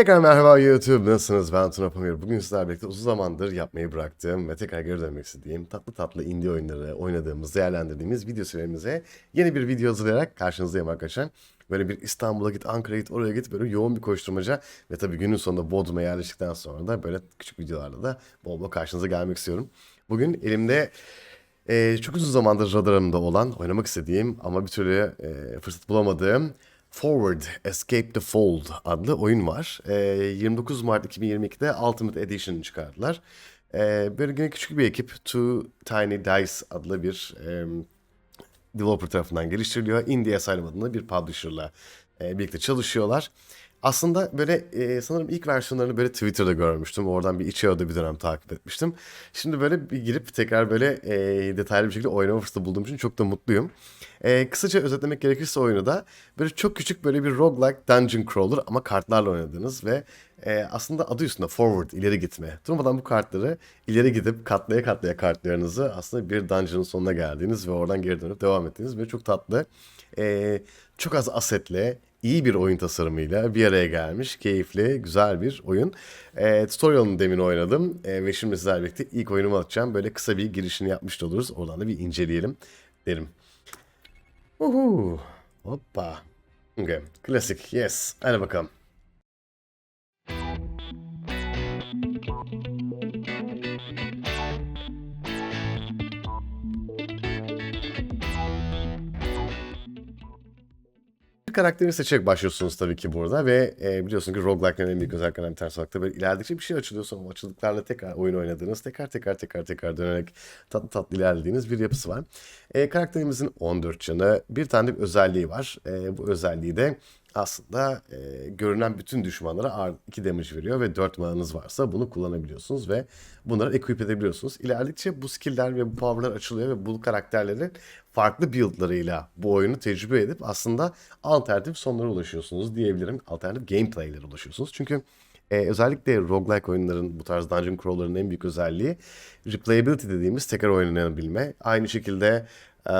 Tekrar merhaba YouTube. Nasılsınız? Ben Tuna Pamir. Bugün sizlerle birlikte uzun zamandır yapmayı bıraktığım ve tekrar geri dönmek istediğim tatlı tatlı indie oyunları oynadığımız, değerlendirdiğimiz video serimize yeni bir video hazırlayarak karşınızdayım arkadaşlar. Böyle bir İstanbul'a git, Ankara'ya git, oraya git böyle yoğun bir koşturmaca ve tabii günün sonunda Bodrum'a yerleştikten sonra da böyle küçük videolarla da bol bol karşınıza gelmek istiyorum. Bugün elimde ee, çok uzun zamandır radarımda olan, oynamak istediğim ama bir türlü e, fırsat bulamadığım Forward Escape the Fold adlı oyun var. Ee, 29 Mart 2022'de Ultimate Edition çıkardılar. Ee, böyle yine küçük bir ekip Two Tiny Dice adlı bir e, developer tarafından geliştiriliyor. Indie Asylum adında bir publisher'la e, birlikte çalışıyorlar. Aslında böyle e, sanırım ilk versiyonlarını böyle Twitter'da görmüştüm. Oradan bir içeride bir dönem takip etmiştim. Şimdi böyle bir girip tekrar böyle e, detaylı bir şekilde oynama fırsatı bulduğum için çok da mutluyum. E, kısaca özetlemek gerekirse oyunu da böyle çok küçük böyle bir roguelike dungeon crawler ama kartlarla oynadığınız ve e, aslında adı üstünde forward ileri gitme. Durmadan bu kartları ileri gidip katlaya katlaya kartlarınızı aslında bir dungeon'ın sonuna geldiğiniz ve oradan geri dönüp devam ettiğiniz ve çok tatlı e, çok az asetle iyi bir oyun tasarımıyla bir araya gelmiş keyifli güzel bir oyun. E, tutorial'ını demin oynadım e, ve şimdi sizlerle birlikte ilk oyunumu atacağım. Böyle kısa bir girişini yapmış da oluruz. Oradan da bir inceleyelim derim. Uhu. Hoppa. Okay. Klasik. Yes. Hadi bakalım. Karakteri seçerek başlıyorsunuz tabii ki burada ve e, biliyorsun ki roguelike'lerin en büyük özelliklerinden bir tanesi olarak da böyle ilerledikçe bir şey açılıyor sonra o açıldıklarla tekrar oyun oynadığınız, tekrar tekrar tekrar tekrar dönerek tatlı tatlı ilerlediğiniz bir yapısı var. E, karakterimizin 14 canı, bir tane de bir özelliği var. E, bu özelliği de aslında e, görünen bütün düşmanlara artı 2 damage veriyor ve 4 mananız varsa bunu kullanabiliyorsunuz ve bunları equip edebiliyorsunuz. İlerledikçe bu skill'ler ve bu power'lar açılıyor ve bu karakterlerin farklı build'larıyla bu oyunu tecrübe edip aslında alternatif sonlara ulaşıyorsunuz diyebilirim. Alternatif gameplay'lere ulaşıyorsunuz. Çünkü e, özellikle roguelike oyunların bu tarz dungeon crawler'ın en büyük özelliği replayability dediğimiz tekrar oynanabilme. Aynı şekilde e,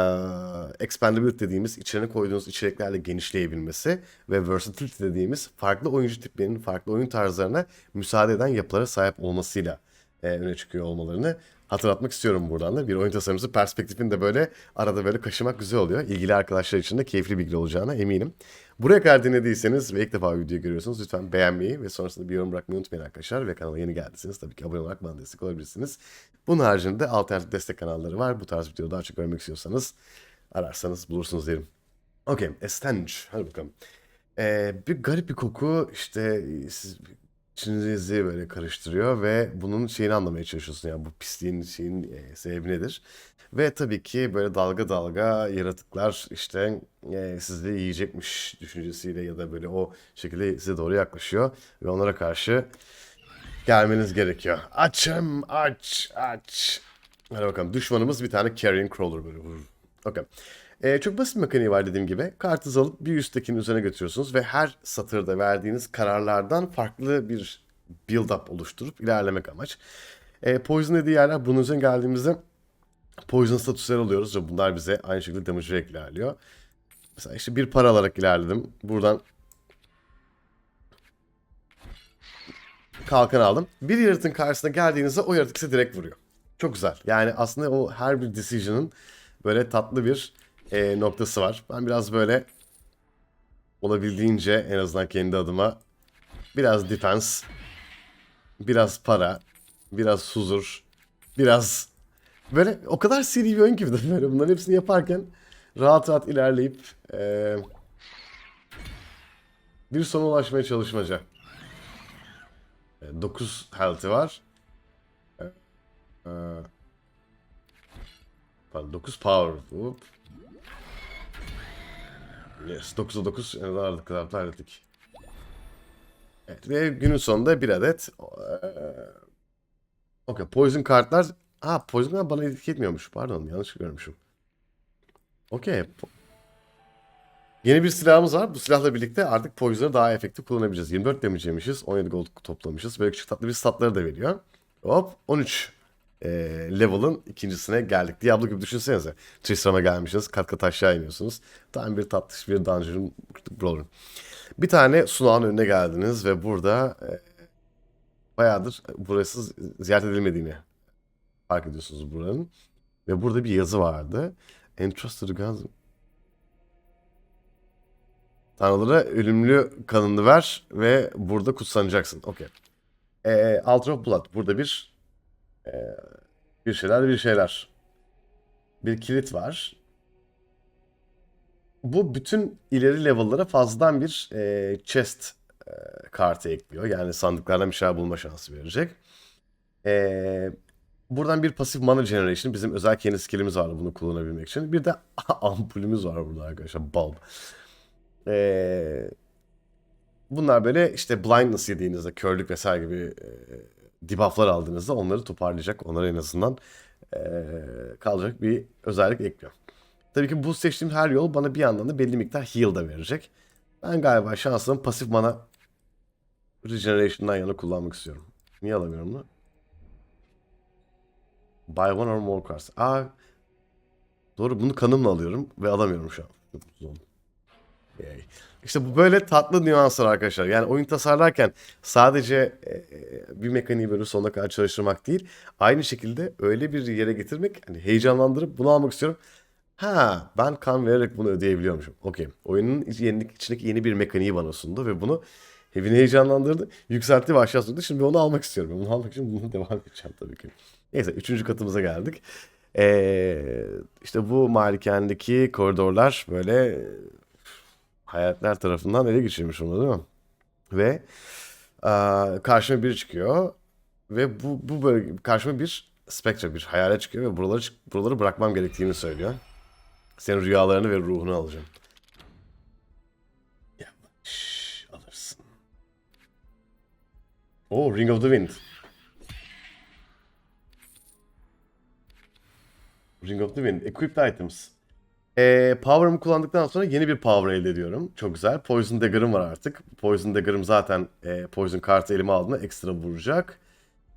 expandability dediğimiz içine koyduğunuz içeriklerle genişleyebilmesi ve versatility dediğimiz farklı oyuncu tiplerinin farklı oyun tarzlarına müsaade eden yapılara sahip olmasıyla e, öne çıkıyor olmalarını hatırlatmak istiyorum buradan da. Bir oyun tasarımcısı perspektifini de böyle arada böyle kaşımak güzel oluyor. İlgili arkadaşlar için de keyifli bilgi olacağına eminim. Buraya kadar dinlediyseniz ve ilk defa videoyu görüyorsunuz lütfen beğenmeyi ve sonrasında bir yorum bırakmayı unutmayın arkadaşlar. Ve kanala yeni geldiyseniz tabii ki abone olarak bana destek olabilirsiniz. Bunun haricinde alternatif destek kanalları var. Bu tarz videoları daha çok görmek istiyorsanız ararsanız bulursunuz derim. Okey, a stench. Hadi bakalım. Ee, bir garip bir koku işte siz içinizi böyle karıştırıyor ve bunun şeyini anlamaya çalışıyorsun yani bu pisliğin şeyin e, sebebi nedir? Ve tabii ki böyle dalga dalga yaratıklar işte e, sizi yiyecekmiş düşüncesiyle ya da böyle o şekilde size doğru yaklaşıyor ve onlara karşı gelmeniz gerekiyor. Açım aç aç. Hadi bakalım düşmanımız bir tane carrion crawler böyle. Okey. Ee, çok basit bir mekaniği var dediğim gibi. Kartınızı alıp bir üsttekinin üzerine götürüyorsunuz ve her satırda verdiğiniz kararlardan farklı bir build-up oluşturup ilerlemek amaç. Ee, poison dediği yerler bunun üzerine geldiğimizde poison statüsleri alıyoruz ve bunlar bize aynı şekilde damage vererek ilerliyor. Mesela işte bir para alarak ilerledim. Buradan kalkan aldım. Bir yaratığın karşısına geldiğinizde o yaratık size direkt vuruyor. Çok güzel. Yani aslında o her bir decision'ın böyle tatlı bir e, noktası var. Ben biraz böyle olabildiğince en azından kendi adıma biraz defense, biraz para, biraz huzur, biraz böyle o kadar seri bir oyun ki de böyle bunların hepsini yaparken rahat rahat ilerleyip e, bir sona ulaşmaya çalışmaca. 9 health'i var. E, e, Pardon 9 power. Hop. Yes 9'a 9 en azından kadar da hallettik. Evet ve günün sonunda bir adet eee Okey poison kartlar Ha poison kart bana etki etmiyormuş. Pardon yanlış görmüşüm. Okey. Yeni bir silahımız var. Bu silahla birlikte artık poison'ı daha efektif kullanabileceğiz. 24 damage yemişiz. 17 gold toplamışız. Böyle küçük tatlı bir statları da veriyor. Hop 13 e, level'ın ikincisine geldik. Diablo gibi düşünsenize. Tristram'a gelmişsiniz. Kat kat aşağı iniyorsunuz. Tam bir tatlış bir dungeon brawler. Bir tane sunağın önüne geldiniz ve burada e, bayağıdır burası ziyaret edilmediğini fark ediyorsunuz buranın. Ve burada bir yazı vardı. Entrusted Gods Tanrılara ölümlü kanını ver ve burada kutsanacaksın. Okey. Ee, Altar of Blood. Burada bir e, bir şeyler bir şeyler. Bir kilit var. Bu bütün ileri level'lara fazladan bir e, chest e, kartı ekliyor. Yani sandıklardan bir şeyler bulma şansı verecek. E, buradan bir pasif mana generation. Bizim özel kendi skillimiz var bunu kullanabilmek için. Bir de ampulümüz var burada arkadaşlar. Bulb. Ee, bunlar böyle işte blindness yediğinizde, körlük vesaire gibi e, debufflar aldığınızda onları toparlayacak. Onlara en azından kalacak bir özellik ekliyor. Tabii ki bu seçtiğim her yol bana bir yandan da belli miktar heal da verecek. Ben galiba şansımı pasif mana regeneration'dan yana kullanmak istiyorum. Niye alamıyorum bunu? Buy one or more cards. Aa, doğru bunu kanımla alıyorum ve alamıyorum şu an. İşte bu böyle tatlı nüanslar arkadaşlar. Yani oyun tasarlarken sadece e, bir mekaniği böyle sonuna kadar çalıştırmak değil. Aynı şekilde öyle bir yere getirmek, hani heyecanlandırıp bunu almak istiyorum. Ha ben kan vererek bunu ödeyebiliyormuşum. Okey. Oyunun içindeki yeni bir mekaniği bana sundu ve bunu beni heyecanlandırdı. Yükseltti ve aşağı sürdü. Şimdi onu almak istiyorum. Bunu almak için bunu devam edeceğim tabii ki. Neyse üçüncü katımıza geldik. Ee, işte bu malikanedeki koridorlar böyle hayaletler tarafından ele geçirilmiş onu değil mi? Ve aa, karşıma biri çıkıyor ve bu bu böyle karşıma bir spectre bir hayalet çıkıyor ve buraları buraları bırakmam gerektiğini söylüyor. Senin rüyalarını ve ruhunu alacağım. Yavaş alırsın. Oh, Ring of the Wind. Ring of the Wind. Equipped items. Ee, power'ımı kullandıktan sonra yeni bir power elde ediyorum. Çok güzel. Poison Dagger'ım var artık. Poison Dagger'ım zaten e, Poison kartı elime aldığında ekstra vuracak.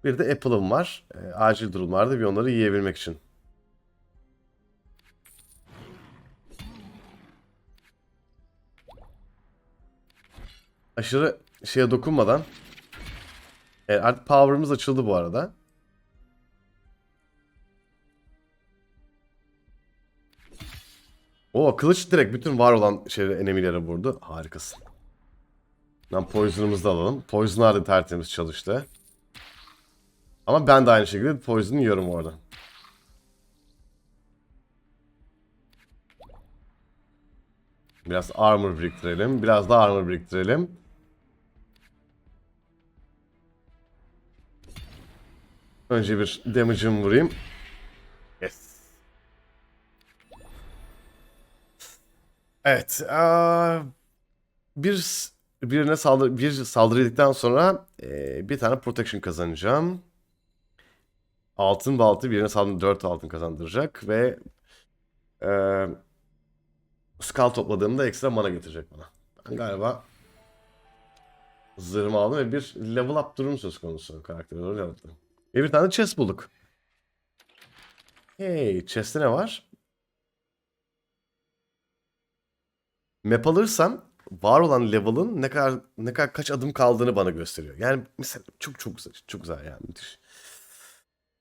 Bir de Apple'ım var. E, acil durumlarda bir onları yiyebilmek için. Aşırı şeye dokunmadan. E, artık power'ımız açıldı bu arada. O kılıç direkt bütün var olan şeyleri enemilere vurdu. Harikasın. Lan Poison'ımızı da alalım. Poison da tertemiz çalıştı. Ama ben de aynı şekilde Poison'ı yiyorum orada. Biraz armor biriktirelim. Biraz da armor biriktirelim. Önce bir damage'ımı vurayım. Yes. Evet. aa, bir birine saldırı bir saldırı yedikten sonra e, bir tane protection kazanacağım. Altın baltı birine saldırı 4 altın kazandıracak ve e, skull topladığımda ekstra mana getirecek bana. Ben galiba zırhımı aldım ve bir level up durum söz konusu karakteri doğru yaptım. Ve bir tane chest bulduk. Hey, chest'te ne var? Map alırsam var olan level'ın ne kadar ne kadar kaç adım kaldığını bana gösteriyor. Yani mesela çok çok güzel, çok güzel yani müthiş.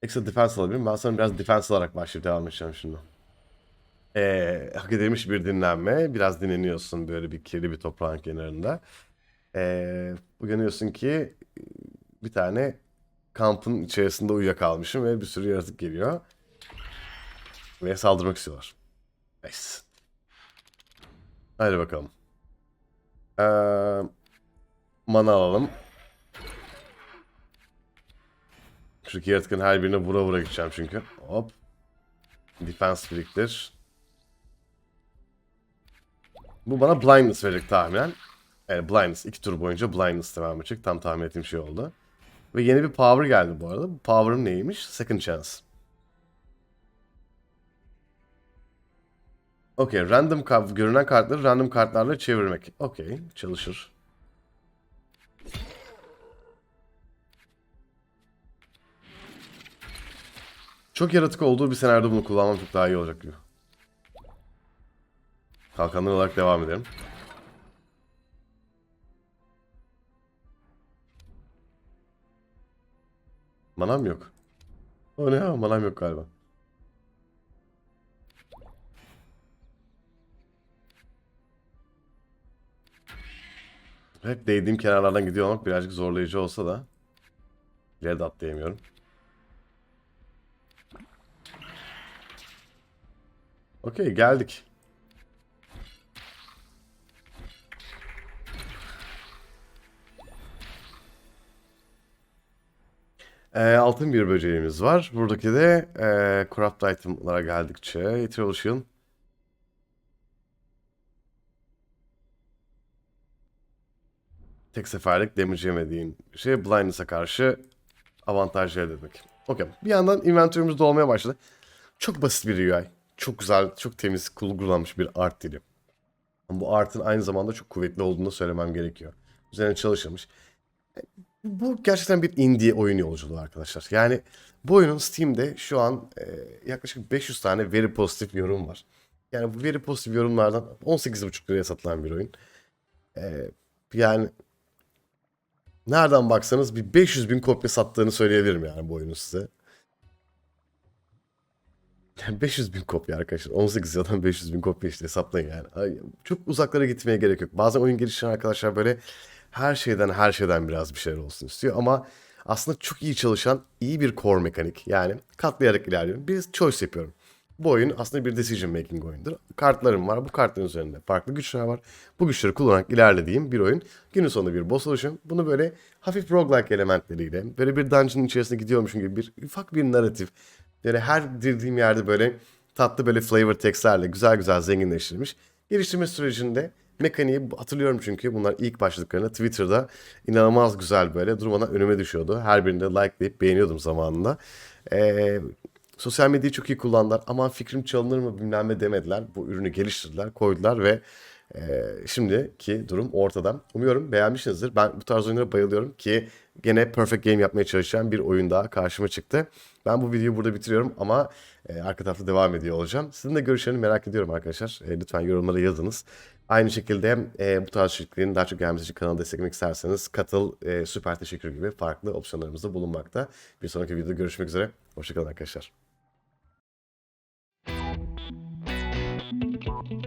Ekstra defense alabilirim. Ben sana biraz defense alarak başlayıp devam edeceğim şimdi. Ee, hak edilmiş bir dinlenme. Biraz dinleniyorsun böyle bir kirli bir toprağın kenarında. Ee, uyanıyorsun ki bir tane kampın içerisinde uyuyakalmışım ve bir sürü yaratık geliyor. Ve saldırmak istiyorlar. Nice. Hadi bakalım. Ee, mana alalım. Şuradaki yaratığın her birine vura vura gideceğim çünkü. Hop. Defense biriktir. Bu bana blindness verecek tahminen. Evet blindness. iki tur boyunca blindness devam edecek. Tam tahmin ettiğim şey oldu. Ve yeni bir power geldi bu arada. Bu power'ım neymiş? Second chance. Okey. Random kart, görünen kartları random kartlarla çevirmek. Okey. Çalışır. Çok yaratık olduğu bir senaryoda bunu kullanmam çok daha iyi olacak gibi. Kalkanlar olarak devam edelim. Manam yok. O ne ya? Manam yok galiba. Hep değdiğim kenarlardan gidiyor olmak birazcık zorlayıcı olsa da ileri de atlayamıyorum. Okey geldik. Ee, altın bir böceğimiz var. Buradaki de e, craft item'lara geldikçe Evolution. Tek seferlik damage yemediğin şey blindness'a karşı avantajlı elde etmek. Okey. Bir yandan inventörümüz dolmaya başladı. Çok basit bir UI. Çok güzel, çok temiz kullanılmış bir art dili. Ama bu art'ın aynı zamanda çok kuvvetli olduğunu söylemem gerekiyor. Üzerine çalışılmış. Bu gerçekten bir indie oyun yolculuğu arkadaşlar. Yani bu oyunun Steam'de şu an e, yaklaşık 500 tane veri pozitif yorum var. Yani bu veri pozitif yorumlardan 18,5 liraya satılan bir oyun. E, yani nereden baksanız bir 500 bin kopya sattığını söyleyebilirim yani bu oyunu size. Yani 500 bin kopya arkadaşlar. 18 yıldan 500 bin kopya işte hesaplayın yani. Ay, Çok uzaklara gitmeye gerek yok. Bazen oyun geliştiren arkadaşlar böyle her şeyden her şeyden biraz bir şeyler olsun istiyor. Ama aslında çok iyi çalışan iyi bir core mekanik. Yani katlayarak ilerliyorum. Bir choice yapıyorum. Bu oyun aslında bir decision making oyundur. Kartlarım var. Bu kartların üzerinde farklı güçler var. Bu güçleri kullanarak ilerlediğim bir oyun. Günün sonunda bir boss oluşum. Bunu böyle hafif roguelike elementleriyle, böyle bir dungeon'ın içerisine gidiyormuşum gibi bir ufak bir narratif. Yani her girdiğim yerde böyle tatlı böyle flavor textlerle güzel güzel zenginleştirilmiş. Geliştirme sürecinde mekaniği hatırlıyorum çünkü bunlar ilk başladıklarında Twitter'da inanılmaz güzel böyle durmadan önüme düşüyordu. Her birinde likelayıp beğeniyordum zamanında. Ee, sosyal medyayı çok iyi kullandılar. Aman fikrim çalınır mı bilmem ne demediler. Bu ürünü geliştirdiler, koydular ve e, şimdiki durum ortada. Umuyorum beğenmişsinizdir. Ben bu tarz oyunlara bayılıyorum ki gene perfect game yapmaya çalışan bir oyun daha karşıma çıktı. Ben bu videoyu burada bitiriyorum ama e, arka tarafta devam ediyor olacağım. Sizin de görüşlerini merak ediyorum arkadaşlar. E, lütfen yorumlara yazınız. Aynı şekilde e, bu tarz içeriklerin daha çok gelmesi için kanalı desteklemek isterseniz katıl, e, süper teşekkür gibi farklı opsiyonlarımız da bulunmakta. Bir sonraki videoda görüşmek üzere. Hoşçakalın arkadaşlar. thank you